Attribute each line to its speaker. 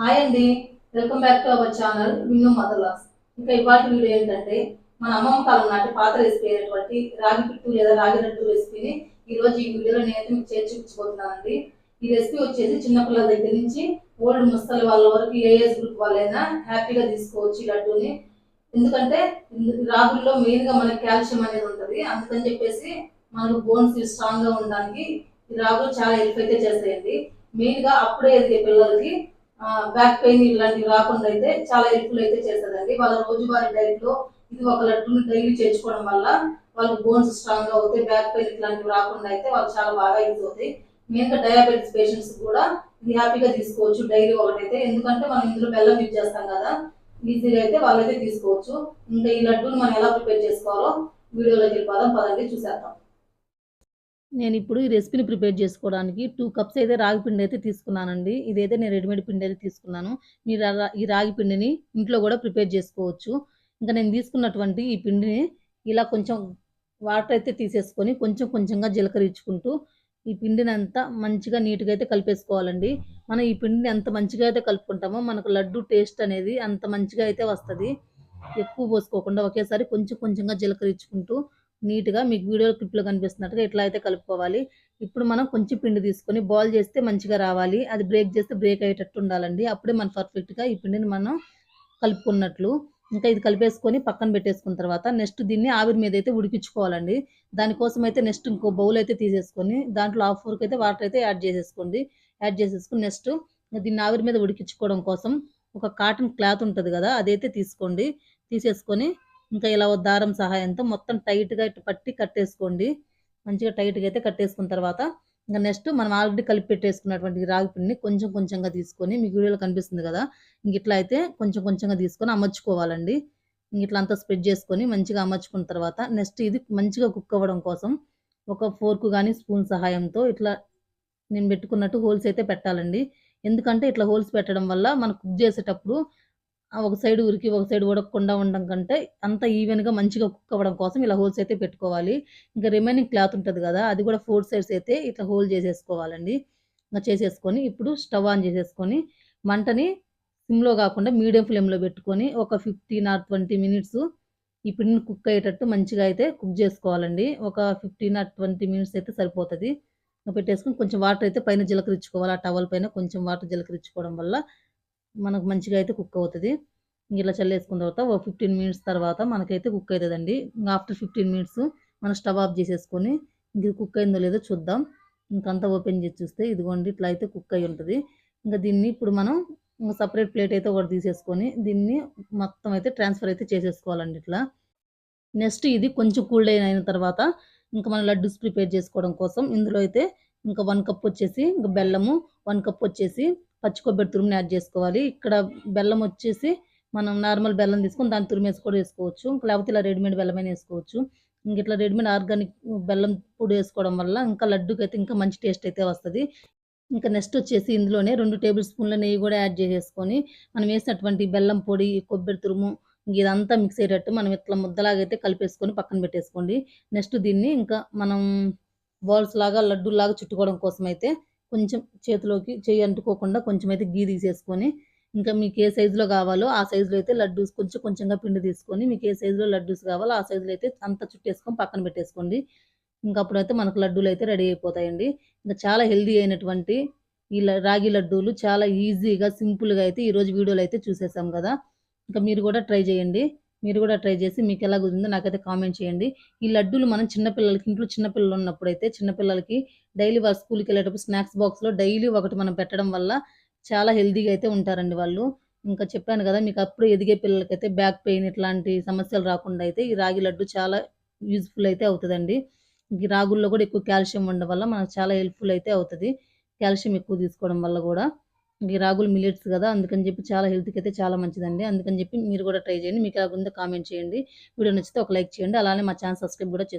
Speaker 1: Hi అండి. Welcome back to our channel Vinnu మదర్లాస్ ఇంకా ఇవాటి వీడియో ఏంటంటే మన అమ్మమ్మ కాలం నాటి పాత రెసిపీ అయినటువంటి రాగి పిట్టు లేదా రాగి లడ్డు రెసిపీని ఈరోజు ఈ వీడియోలో నేనైతే మీకు చేసి చూపించబోతున్నానండి. ఈ రెసిపీ వచ్చేసి చిన్నపిల్లల దగ్గర నుంచి ఓల్డ్ ముస్తలి వాళ్ళ వరకు ఏ ఏజ్ గ్రూప్ వాళ్ళైనా హ్యాపీగా తీసుకోవచ్చు ఈ లడ్డూని. ఎందుకంటే రాగుల్లో మెయిన్గా మనకి కాల్షియం అనేది ఉంటుంది. అందుకని చెప్పేసి మనకు బోన్స్ స్ట్రాంగ్గా ఉండడానికి ఈ రాగులు చాలా హెల్ప్ అయితే చేస్తాయండి మెయిన్గా అప్పుడే ఎదిగే పిల్లలకి బ్యాక్ పెయిన్ ఇలాంటివి రాకుండా అయితే చాలా హెల్ప్ఫుల్ అయితే చేస్తుందండి. వాళ్ళ రోజువారీ డైట్లో ఇది ఒక లడ్డుని డైలీ చేర్చుకోవడం వల్ల వాళ్ళకి బోన్స్ స్ట్రాంగ్గా అవుతాయి బ్యాక్ పెయిన్ ఇట్లాంటివి రాకుండా అయితే వాళ్ళకి చాలా బాగా యూజ్ అవుతాయి. మెయిన్ డయాబెటీస్ పేషెంట్స్ కూడా ఇది హ్యాపీగా తీసుకోవచ్చు డైలీ ఒకటైతే. ఎందుకంటే మనం ఇందులో బెల్లం యూజ్ చేస్తాం కదా ఈజీగా అయితే వాళ్ళైతే తీసుకోవచ్చు. ఇంకా ఈ లడ్డూని మనం ఎలా ప్రిపేర్ చేసుకోవాలో వీడియోలోకి వెళ్ళిపోదాం పదండి చూసేద్దాం.
Speaker 2: నేను ఇప్పుడు ఈ రెసిపీని ప్రిపేర్ చేసుకోవడానికి టూ కప్స్ అయితే రాగి పిండి అయితే తీసుకున్నానండి. ఇదైతే నేను రెడీమేడ్ పిండి అయితే తీసుకున్నాను. మీరు ఈ రాగి పిండిని ఇంట్లో కూడా ప్రిపేర్ చేసుకోవచ్చు. ఇంకా నేను తీసుకున్నటువంటి ఈ పిండిని ఇలా కొంచెం వాటర్ అయితే తీసేసుకొని కొంచెం కొంచెంగా జీలకరించుకుంటూ ఈ పిండిని అంతా మంచిగా నీట్గా అయితే కలిపేసుకోవాలండి. మనం ఈ పిండిని ఎంత మంచిగా అయితే కలుపుకుంటామో మనకు లడ్డు టేస్ట్ అనేది అంత మంచిగా అయితే వస్తుంది. ఎక్కువ పోసుకోకుండా ఒకేసారి కొంచెం కొంచెంగా జీలకరించుకుంటూ నీట్గా మీకు వీడియో క్లిప్లో కనిపిస్తున్నట్టుగా ఇట్లా అయితే కలుపుకోవాలి. ఇప్పుడు మనం కొంచెం పిండి తీసుకొని బాల్ చేస్తే మంచిగా రావాలి. అది బ్రేక్ చేస్తే బ్రేక్ అయ్యేటట్టు ఉండాలండి. అప్పుడే మనం పర్ఫెక్ట్గా ఈ పిండిని మనం కలుపుకున్నట్లు. ఇంకా ఇది కలిపేసుకొని పక్కన పెట్టేసుకున్న తర్వాత నెక్స్ట్ దీన్ని ఆవిరి మీద అయితే ఉడికించుకోవాలండి. దానికోసం అయితే నెక్స్ట్ ఇంకో బౌల్ అయితే తీసేసుకొని దాంట్లో హాఫ్ వరకు అయితే వాటర్ అయితే యాడ్ చేసేసుకోండి. యాడ్ చేసేసుకుని నెక్స్ట్ దీన్ని ఆవిరి మీద ఉడికించుకోవడం కోసం ఒక కాటన్ క్లాత్ ఉంటుంది కదా అదైతే తీసుకోండి. తీసేసుకొని ఇంకా ఇలా ఓ దారం సహాయంతో మొత్తం టైట్గా ఇటు పట్టి కట్టేసుకోండి. మంచిగా టైట్గా అయితే కట్టేసుకున్న తర్వాత ఇంకా నెక్స్ట్ మనం ఆల్రెడీ కలిపి పెట్టేసుకున్నటువంటి రాగి పిండిని కొంచెం కొంచెంగా తీసుకొని మీకు వీడియోలో కనిపిస్తుంది కదా ఇంక ఇట్లా అయితే కొంచెం కొంచెంగా తీసుకొని అమర్చుకోవాలండి. ఇంక ఇట్లా అంతా స్ప్రెడ్ చేసుకొని మంచిగా అమర్చుకున్న తర్వాత నెక్స్ట్ ఇది మంచిగా కుక్ అవ్వడం కోసం ఒక ఫోర్క్ కానీ స్పూన్ సహాయంతో ఇట్లా నేను పెట్టుకున్నట్టు హోల్స్ అయితే పెట్టాలండి. ఎందుకంటే ఇట్లా హోల్స్ పెట్టడం వల్ల మనం కుక్ చేసేటప్పుడు ఒక సైడ్ ఉరికి ఒక సైడ్ ఉడకకుండా ఉండడం కంటే అంత ఈవెన్గా మంచిగా కుక్ అవ్వడం కోసం ఇలా హోల్స్ అయితే పెట్టుకోవాలి. ఇంకా రిమైనింగ్ క్లాత్ ఉంటుంది కదా అది కూడా ఫోర్ సైడ్స్ అయితే ఇట్లా హోల్ చేసేసుకోవాలండి. ఇంకా చేసేసుకొని ఇప్పుడు స్టవ్ ఆన్ చేసేసుకొని మంటని సిమ్లో కాకుండా మీడియం ఫ్లేమ్లో పెట్టుకొని ఒక ఫిఫ్టీన్ ఆర్ ట్వంటీ మినిట్స్ ఈ పిండిని కుక్ అయ్యేటట్టు మంచిగా అయితే కుక్ చేసుకోవాలండి. ఒక ఫిఫ్టీన్ ఆర్ ట్వంటీ మినిట్స్ అయితే సరిపోతుంది. పెట్టేసుకొని కొంచెం వాటర్ అయితే పైన జీలకరించుకోవాలి ఆ టవల్ పైన కొంచెం వాటర్ జీలకరించుకోవడం వల్ల మనకు మంచిగా అయితే కుక్ అవుతుంది. ఇలా చల్లేసుకున్న తర్వాత ఒక ఫిఫ్టీన్ మినిట్స్ తర్వాత మనకైతే కుక్ అవుతుందండి ఇంకా ఆఫ్టర్ ఫిఫ్టీన్ మినిట్స్ మనం స్టవ్ ఆఫ్ చేసేసుకొని ఇది కుక్ అయిందో లేదో చూద్దాం. ఇంకంతా ఓపెన్ చేసి చూస్తే ఇదిగోండి ఇట్లా అయితే కుక్ అయి ఉంటుంది. ఇంకా దీన్ని ఇప్పుడు మనం ఇంకా సపరేట్ ప్లేట్ అయితే ఒకటి తీసేసుకొని దీన్ని మొత్తం అయితే ట్రాన్స్ఫర్ అయితే చేసేసుకోవాలండి ఇట్లా. నెక్స్ట్ ఇది కొంచెం కూల్ డౌన్ అయిన తర్వాత ఇంకా మనం లడ్డూస్ ప్రిపేర్ చేసుకోవడం కోసం ఇందులో అయితే ఇంకా వన్ కప్ వచ్చేసి ఇంకా బెల్లము వన్ కప్ వచ్చేసి పచ్చి కొబ్బరి తురుముని యాడ్ చేసుకోవాలి. ఇక్కడ బెల్లం వచ్చేసి మనం నార్మల్ బెల్లం తీసుకొని దాన్ని తురిమేసి కూడా వేసుకోవచ్చు. ఇంకా లేకపోతే ఇలా రెడీమేడ్ బెల్లమైన వేసుకోవచ్చు. ఇంక ఇట్లా రెడీమేడ్ ఆర్గానిక్ బెల్లం పొడి వేసుకోవడం వల్ల ఇంకా లడ్డుకి అయితే ఇంకా మంచి టేస్ట్ అయితే వస్తుంది. ఇంకా నెక్స్ట్ వచ్చేసి ఇందులోనే రెండు టేబుల్ స్పూన్ల నెయ్యి కూడా యాడ్ చేసేసుకొని మనం వేసినటువంటి బెల్లం పొడి కొబ్బరి తురుము ఇదంతా మిక్స్ అయ్యేటట్టు మనం ఇట్లా ముద్దలాగైతే అయితే కలిపేసుకొని పక్కన పెట్టేసుకోండి. నెక్స్ట్ దీన్ని ఇంకా మనం బాల్స్ లాగా లడ్డు లాగా చుట్టుకోవడం కోసం అయితే కొంచెం చేతిలోకి చేయి అంటుకోకుండా కొంచెం అయితే గీ తీసేసుకొని ఇంకా మీకు ఏ సైజులో కావాలో ఆ సైజులో అయితే లడ్డూస్ కొంచెం కొంచెంగా పిండి తీసుకొని మీకు ఏ సైజులో లడ్డూస్ కావాలో ఆ సైజులో అయితే అంత చుట్టేసుకొని పక్కన పెట్టేసుకోండి. ఇంకా అప్పుడైతే మనకు లడ్డూలు అయితే రెడీ అయిపోతాయండి. ఇంకా చాలా హెల్దీ అయినటువంటి ఈ రాగి లడ్డూలు చాలా ఈజీగా సింపుల్గా అయితే ఈరోజు వీడియోలో అయితే చూసేసాం కదా. ఇంకా మీరు కూడా ట్రై చేయండి. మీరు కూడా ట్రై చేసి మీకు ఎలా కుదిరిందో నాకైతే కామెంట్ చేయండి. ఈ లడ్డూలు మనం చిన్నపిల్లలకి ఇంట్లో చిన్నపిల్లలు ఉన్నప్పుడు అయితే చిన్నపిల్లలకి డైలీ వాళ్ళ స్కూల్కి వెళ్ళేటప్పుడు స్నాక్స్ బాక్స్లో డైలీ ఒకటి మనం పెట్టడం వల్ల చాలా హెల్తీగా అయితే ఉంటారండి వాళ్ళు. ఇంకా చెప్పాను కదా మీకు అప్పుడు ఎదిగే పిల్లలకైతే బ్యాక్ పెయిన్ ఇట్లాంటి సమస్యలు రాకుండా అయితే ఈ రాగి లడ్డు చాలా యూజ్ఫుల్ అయితే అవుతుందండి. ఈ రాగుల్లో కూడా ఎక్కువ కాల్షియం ఉండడం వల్ల మనకు చాలా హెల్ప్ఫుల్ అయితే అవుతుంది. కాల్షియం ఎక్కువ తీసుకోవడం వల్ల కూడా. ఈ రాగులు మిల్లెట్స్ కదా అందుకని చెప్పి చాలా హెల్త్కి అయితే చాలా మంచిదండి. అందుకని చెప్పి మీరు కూడా ట్రై చేయండి. మీకు ఎలా ఉందో కామెంట్ చేయండి. వీడియో నచ్చితే ఒక లైక్ చేయండి. అలానే మా ఛానల్ సబ్స్క్రైబ్ కూడా చేసుకోండి